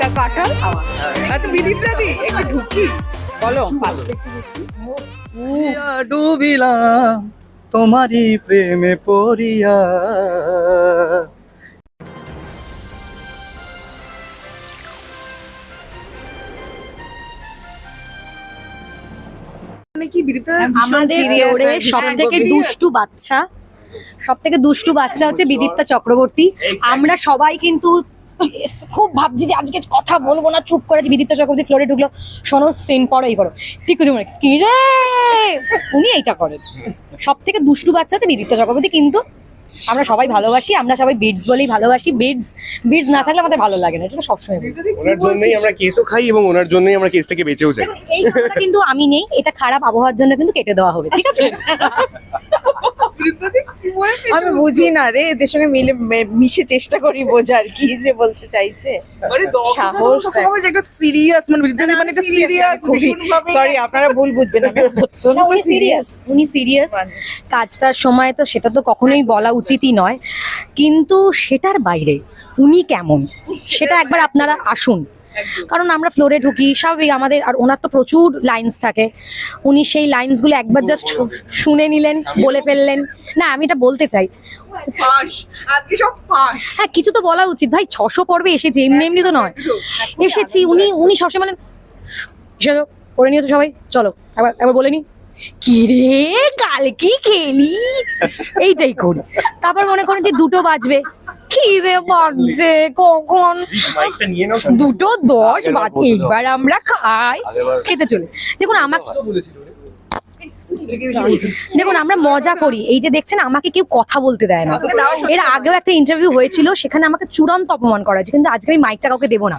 তা কাঁঠাল আচ্ছা বিদীপরা দি একটু ঢুকি। বলো ডুবিলাম তোমারই প্রেমে পড়িয়া। মানে আমাদের সব থেকে দুষ্টু বাচ্চা সব থেকে দুষ্টু বাচ্চা হচ্ছে বিদীপ্তা চক্রবর্তী। আমরা সবাই কিন্তু খুব ভাবছি যে আজকে কথা বলব না চুপ করে যে বিদীপ্তা চক্রবর্তী ফ্লোরে ঢুকলো। শোনো সিন পড়ো এই করো। ঠিক আছে মানে কি রে? উনি এইটা করেন। সব থেকে দুষ্টু বাচ্চা হচ্ছে বিদীপ্তা চক্রবর্তী কিন্তু আমরা সবাই ভালোবাসি আমরা সবাই বিডস বলেই ভালোবাসি। বিডস বিডস না থাকলে আমাদের ভালো লাগে না এটা সবসময়। ওনার জন্যই আমরা কেসও খাই এবং ওনার জন্যই আমরা কেস থেকে বেঁচেও যাই। এই কিন্তু আমি নেই এটা খারাপ আবহাওয়ার জন্য কিন্তু কেটে দেওয়া হবে ঠিক আছে? আমি বুঝি না রে এদের সঙ্গে মিলে মিশে চেষ্টা করি বোঝার কি যে বলতে চাইছে। সাহস একটা সিরিয়াস মানে মানে একটা সিরিয়াস সরি আপনারা ভুল বুঝবেন আমি সিরিয়াস উনি সিরিয়াস কাজটার সময় তো সেটা তো কখনোই বলা উচিতই নয়। কিন্তু সেটার বাইরে উনি কেমন? সেটা একবার আপনারা আসুন। কারণ আমরা ফ্লোরে ঢুকি স্বাভাবিক আমাদের আর ওনার তো প্রচুর লাইন্স থাকে। উনি সেই লাইন্সগুলো একবার জাস্ট শুনে নিলেন বলে ফেললেন। না আমি এটা বলতে চাই। হ্যাঁ কিছু তো বলা উচিত। ভাই ছশো পর্বে এসেছি এমনি এমনি তো নয়। এসেছি উনি উনি সবসময় বলেন করে নিয়েছো সবাই চলো একবার একবার বলে নি। কি রে কাল খেলি? এইটাই করি। তারপর মনে করেন যে দুটো বাজবে। খিদে কখন? দুটো দশ বাজ এইবার আমরা খাই খেতে চলে। দেখুন আমাকে দেখুন আমরা মজা করি। এই যে দেখছেন আমাকে কেউ কথা বলতে দেয় না। এর আগেও একটা ইন্টারভিউ হয়েছিল সেখানে আমাকে চূড়ান্ত অপমান করা হয়েছে। কিন্তু আজকে আমি মাইকটা কাউকে দেবো না।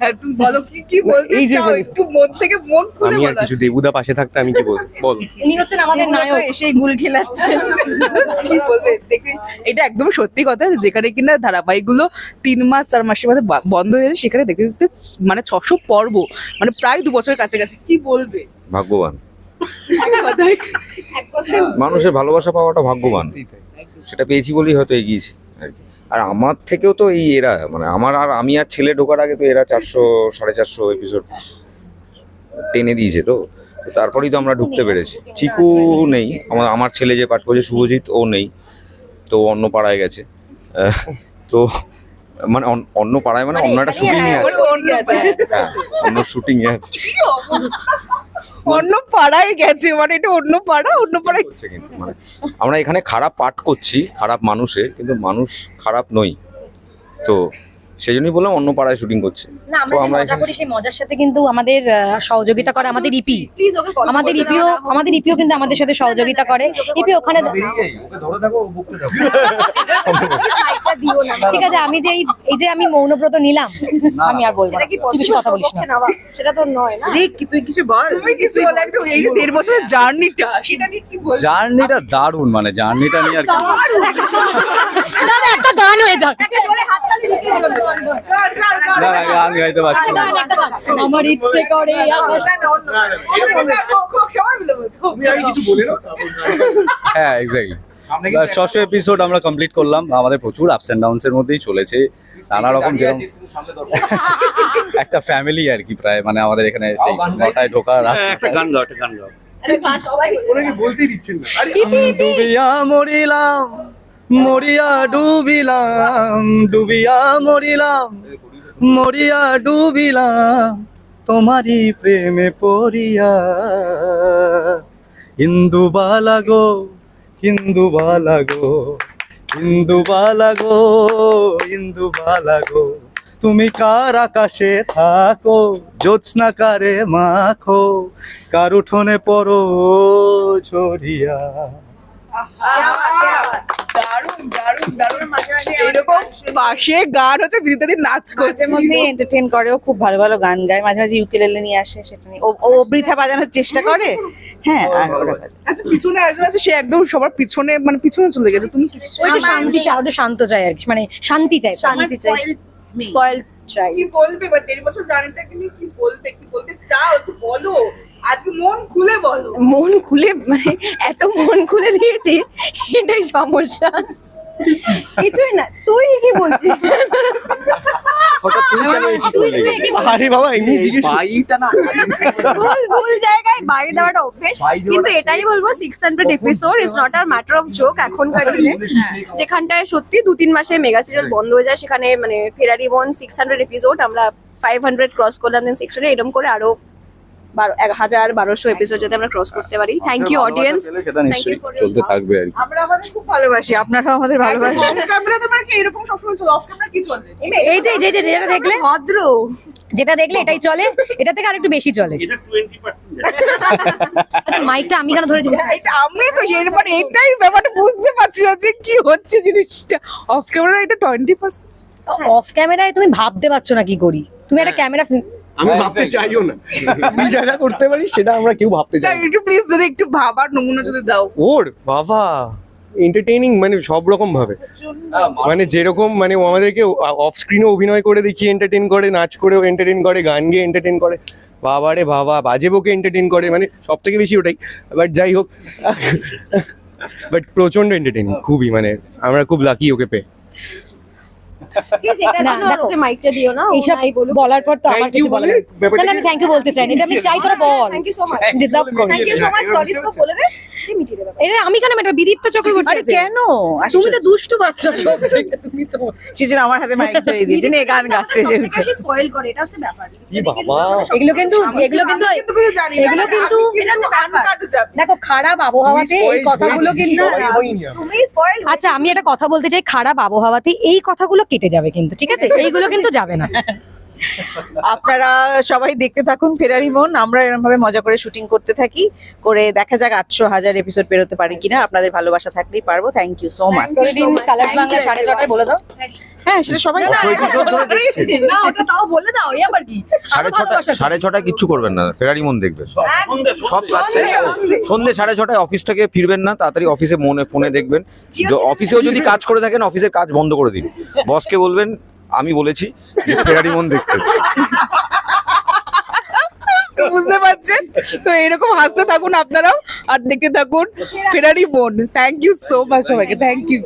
হ্যাঁ তুমি বলো কি কি বলতে এই যে চাও? বলি- একটু মন থেকে মন খুলে আমি আর কিছু দেবুদা পাশে থাকতে আমি কি বলব? বল। উনি হচ্ছেন আমাদের নায়ক। এসেই গুল খেলাচ্ছে কি বলবে? দেখে এটা একদম সত্যি কথা যেখানে কিনা ধারাবাহিকগুলো তিন মাস চার মাসের মধ্যে বন্ধ হয়ে যায় সেখানে দেখতে দেখতে মানে ছশো পর্ব মানে প্রায় দু বছরের কাছে কাছাকাছি। কি বলবে? ভাগ্যবান। মানুষের ভালোবাসা পাওয়াটা ভাগ্যবান। সেটা পেয়েছি বলেই হয়তো এগিয়েছি আর কি। আর আমার থেকেও তো এই এরা মানে আমার আর আমি আর ছেলে ঢোকার আগে তো এরা চারশো সাড়ে চারশো এপিসোড টেনে দিয়েছে তো। তারপরেই তো আমরা ঢুকতে পেরেছি। চিকু নেই। আমার আমার ছেলে যে পাঠ করছে শুভজিৎ ও নেই। তো অন্য পাড়ায় গেছে তো মানে অন্য পাড়ায় মানে অন্য একটা শুটিং আছে। হ্যাঁ অন্য শুটিং আছে। অন্য পাড়ায় গেছে মানে এটা অন্য পাড়া অন্য পাড়ায় হচ্ছে কিন্তু মানে আমরা এখানে খারাপ পাঠ করছি খারাপ মানুষের কিন্তু মানুষ খারাপ নই। তো সেই জন্যই বললাম অন্য পাড়ায় শুটিং করছে। না আমরা যে মজা করি সেই মজার সাথে কিন্তু আমাদের আহ, সহযোগিতা করে আমাদের ইপি আমাদের ইপিও আমাদের ইপিও কিন্তু আমাদের সাথে সহযোগিতা করে। ইপি ওখানে ঠিক আছে আমি যে এই- এই যে আমি মৌনব্রত নিলাম আমি আর বলব না। তুই বেশি কথা বলিস না। সেটা তো নয় না। রে কি তুই কিছু বল? তুই কিছু বল একদম এই যে দেড় বছরের জার্নিটা। সেটা নিয়ে কি বল জার্নিটা দারুণ মানে জার্নিটা নিয়ে আর কি দাদা গান হয়ে যাক গান, গাইতে পারছি। আমার ইচ্ছে করে হ্যাঁ এক্স্যাক্টলি ছশো এপিসোড আমরা কমপ্লিট করলাম আমাদের প্রচুর আপস অ্যান্ড ডাউনস এর মধ্যেই চলেছে নানা রকম একটা ফ্যামিলি আর কি প্রায় মানে আমাদের এখানে সেই নটায় ঢোকা একটা গান গাও একটা গান গাও বলতেই দিচ্ছেন না মরিলাম মরিয়া ডুবিলাম, ডুবিয়া মরিলাম। মরিয়া ডুবিলাম, তোমারই প্রেমে পড়িয়া। হিন্দু বালাগো হিন্দু বালাগো হিন্দু বালাগো হিন্দু বালাগো তুমি কার আকাশে থাকো, জ্যোৎস্না কারে মাখো, কার উঠোনে পড়ো ঝরিয়া। দারুণ দারুণ দারুণ। মাঝে মাঝে এরকম পাশে গান হচ্ছে বিদিতা নাচ করছে। মধ্যে এন্টারটেইন করে ও খুব ভালো ভালো গান গায়। মাঝে মাঝে ইউকেলেলে নিয়ে আসে সেটা নিয়ে। ও ও বৃথা বাজানোর চেষ্টা করে। হ্যাঁ আর আচ্ছা পিছনে আসবে আছে সে একদম সবার পিছনে মানে পিছনে চলে গেছে। তুমি ওইটা শান্তি চাই ওটা শান্ত চাই আর কি। মানে শান্তি চাই শান্তি চাই স্পয়েল চাই কি বলবে? বা দেড় বছর নিয়ে কি বলবে কি বলতে চাও একটু বলো আজকে মন খুলে বলো মন খুলে মানে এত মন খুলে দিয়েছি এটাই সমস্যা। কিছুই না তুই কি বলছিস? আরে বাবা এমনি জিজ্ঞেস বাইটা না ভুল ভুল জায়গায় দেওয়াটা অভ্যেস কিন্তু এটাই বলব six hundred episode is not R matter of joke এখনকার দিনে। যেখানটায় সত্যি দু তিন মাসে মেগা সিরিয়াল বন্ধ হয়ে যায় সেখানে মানে ফেরারি বন সিক্স হান্ড্রেড এপিসোড আমরা ফাইভ হান্ড্রেড ক্রস করলাম দেন সিক্স হান্ড্রেড এরকম করে আরও বারো এক হাজার বারোশো এপিসোড যাতে আমরা ক্রস করতে পারি। থ্যাংক ইউ অডিয়েন্স সেটা নিশ্চয়ই চলতে থাকবে আর কি। আমরা আমাদের খুব ভালোবাসি আপনারাও আমাদের ভালোবাসি ক্যামেরা তোমার কি এরকম সবসময় চলে অফ ক্যামেরা কি চলে? এই যে যে যে যেটা দেখলে। ভদ্র। যেটা দেখলে এটাই চলে এটা থেকে আরেকটু বেশি চলে। আচ্ছা, মাইকটা আমি কেন ধরে আমি তো এরপর এটাই ব্যাপারটা বুঝতে পারছি না যে কি হচ্ছে জিনিসটা। অফ ক্যামেরা এটা টোয়েন্টি পার্সেন্ট অফ ক্যামেরায় তুমি ভাবতে পারছ না কি করি। তুমি একটা ক্যামেরা আমি ভাবতে চাইও না। আমি যা যা করতে পারি সেটা আমরা কেউ ভাবতে চাই না। একটু প্লিজ যদি একটু ভাবার নমুনা যদি দাও। ওর বাবা। এন্টারটেইনিং মানে সব রকম ভাবে। মানে যেরকম মানে ও আমাদেরকে অফ স্ক্রিনে অভিনয় করে দেখিয়ে এন্টারটেইন করে নাচ করেও এন্টারটেইন করে গান গেয়ে এন্টারটেইন করে। বাবা রে বাবা বাজে বকে এন্টারটেইন করে মানে সব থেকে বেশি ওটাই। বাট যাই হোক। বাট প্রচণ্ড এন্টারটেইনিং খুবই মানে আমরা খুব লাকি ওকে পেয়ে। প্লিজ না, ওকে মাইকটা দিও না এইসব এই বলার পর তো আমার থ্যাংক ইউ কিছু বলে না। না, আমি থ্যাংক ইউ বলতে চাই এটা আমি চাই তোরা বল। Thank you so much deserve করি থ্যাংক ইউ সো মাচ টলিস্কো বলে দে। এই মিটিয়ে দেবে। এটা আমি কেন বিদীপ্ত চক্রবর্তী আরে কেন? তুমি তো দুষ্টু বাচ্চা সব থেকে। তুমি তো সেজন্য আমার হাতে মাইক ধরে দিয়েছেন এই গান গাচ্ছে সবথেকে স্পয়েল করে এটা হচ্ছে ব্যাপার। কি বাবা? এগুলো কিন্তু এগুলো এগুলো এটা হচ্ছে দেখো খারাপ আবহাওয়াতে এই কথাগুলো কিন্তু তুমি স্পয়েল আচ্ছা আমি একটা কথা বলতে চাই খারাপ আবহাওয়াতে এই কথাগুলো কেটে যাবে কিন্তু ঠিক আছে? এইগুলো কিন্তু যাবে না। আপনারা সবাই দেখতে থাকুন ফেরারি মন আমরা এরকম ভাবে মজা করে শুটিং করতে থাকি করে দেখা যাক আটশো হাজার এপিসোড পেরোতে পারি কিনা। আপনাদের ভালোবাসা থাকলেই পারব। Thank you so much Bangla সাড়ে ছটায় বলে দাও। হ্যাঁ সেটা সবাই অত episode ধরে দেখছে। না ওটা তাও বলে দাও এই আবার কি সাড়ে ছটায় কিচ্ছু করবেন না। ফেরারি মন সব। সন্ধ্যে সাড়ে ছটায় অফিস থেকে ফিরবেন না তাড়াতাড়ি অফিসে মনে ফোনে দেখবেন। অফিসেও যদি কাজ করে থাকেন অফিসের কাজ বন্ধ করে দিন। বসকে বলবেন আমি বলেছি ফেরারি মন দেখতে। বুঝতে পারছেন? তো এরকম হাসতে থাকুন আপনারাও, আর দেখে থাকুন ফেরারি মন। থ্যাংক ইউ সো মাচ সবাইকে। Thank you